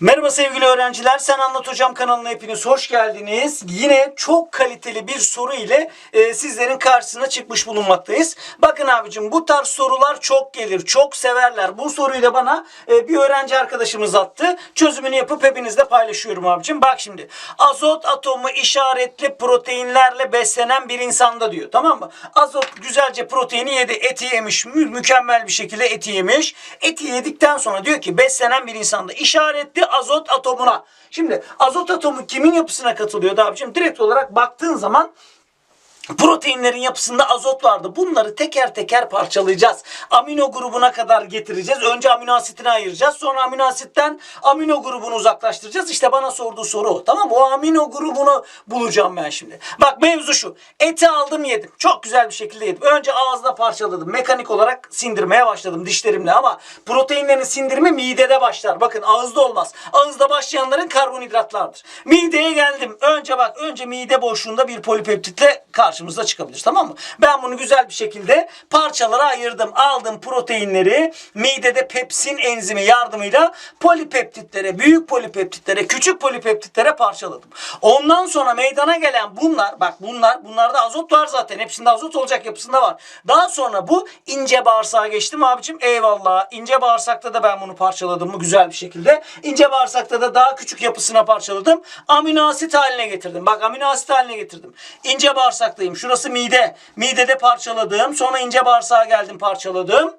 Merhaba sevgili öğrenciler. Sen Anlat Hocam kanalına hepiniz hoş geldiniz. Yine çok kaliteli bir soru ile e, sizlerin karşısına çıkmış bulunmaktayız. Bakın abicim bu tarz sorular çok gelir, çok severler. Bu soruyu da bana e, bir öğrenci arkadaşımız attı. Çözümünü yapıp hepinizle paylaşıyorum abicim. Bak şimdi azot atomu işaretli proteinlerle beslenen bir insanda diyor. Tamam mı? Azot güzelce proteini yedi, eti yemiş. Mü- mükemmel bir şekilde eti yemiş. Eti yedikten sonra diyor ki beslenen bir insanda işaretli azot atomuna. Şimdi azot atomu kimin yapısına katılıyordu abicim? Direkt olarak baktığın zaman Proteinlerin yapısında azot vardı. Bunları teker teker parçalayacağız. Amino grubuna kadar getireceğiz. Önce amino asitini ayıracağız. Sonra amino asitten amino grubunu uzaklaştıracağız. İşte bana sorduğu soru o. Tamam? O amino grubunu bulacağım ben şimdi. Bak mevzu şu. Eti aldım yedim. Çok güzel bir şekilde yedim. Önce ağızda parçaladım. Mekanik olarak sindirmeye başladım dişlerimle ama proteinlerin sindirimi midede başlar. Bakın ağızda olmaz. Ağızda başlayanların karbonhidratlardır. Mideye geldim. Önce bak önce mide boşluğunda bir polipeptitle karşımıza çıkabilir. Tamam mı? Ben bunu güzel bir şekilde parçalara ayırdım. Aldım proteinleri midede pepsin enzimi yardımıyla polipeptitlere, büyük polipeptitlere, küçük polipeptitlere parçaladım. Ondan sonra meydana gelen bunlar, bak bunlar, bunlarda azot var zaten. Hepsinde azot olacak yapısında var. Daha sonra bu ince bağırsağa geçtim abicim. Eyvallah. İnce bağırsakta da ben bunu parçaladım mı güzel bir şekilde. İnce bağırsakta da daha küçük yapısına parçaladım. Amino asit haline getirdim. Bak amino asit haline getirdim. İnce bağırsaktayım. Şurası mide. Midede parçaladım. Sonra ince bağırsağa geldim parçaladım.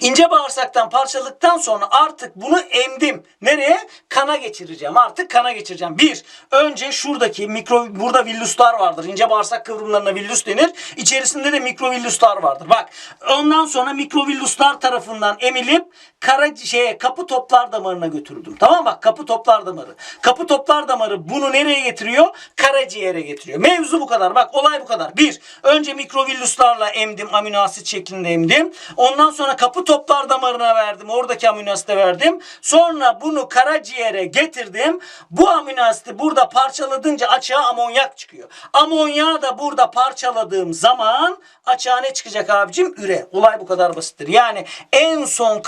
İnce bağırsaktan parçaladıktan sonra artık bunu emdim. Nereye? Kana geçireceğim. Artık kana geçireceğim. Bir, önce şuradaki mikro, burada villuslar vardır. İnce bağırsak kıvrımlarına villus denir. İçerisinde de mikrovilluslar vardır. Bak, ondan sonra mikrovilluslar tarafından emilip kara şeye kapı toplar damarına götürdüm. Tamam? Bak kapı toplar damarı. Kapı toplar damarı bunu nereye getiriyor? Karaciğere getiriyor. Mevzu bu kadar. Bak olay bu kadar. Bir, önce mikrovilluslarla emdim. Amino asit şeklinde emdim. Ondan sonra kapı toplar damarına verdim. Oradaki amino asite verdim. Sonra bunu karaciğere getirdim. Bu amino asiti burada parçaladınca açığa amonyak çıkıyor. Amonyağı da burada parçaladığım zaman açığa ne çıkacak abicim? Üre. Olay bu kadar basittir. Yani en son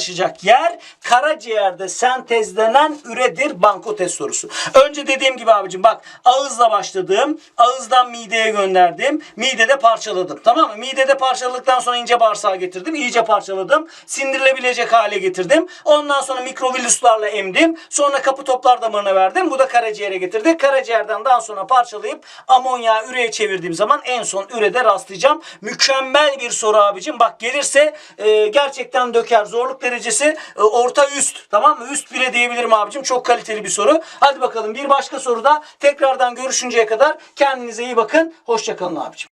karşılaşacak yer karaciğerde sentezlenen üredir banko test sorusu. Önce dediğim gibi abicim bak ağızla başladım. Ağızdan mideye gönderdim. Midede parçaladım. Tamam mı? Midede parçaladıktan sonra ince bağırsağa getirdim. İyice parçaladım. Sindirilebilecek hale getirdim. Ondan sonra mikrovilluslarla emdim. Sonra kapı toplar damarına verdim. Bu da karaciğere getirdi. Karaciğerden daha sonra parçalayıp amonyağı üreye çevirdiğim zaman en son ürede rastlayacağım. Mükemmel bir soru abicim. Bak gelirse e, gerçekten döker. Zorluk derecesi e, orta üst. Tamam mı? Üst bile diyebilirim abicim. Çok kaliteli bir soru. Hadi bakalım bir başka soruda tekrardan görüşünceye kadar kendinize iyi bakın. Hoşçakalın abicim.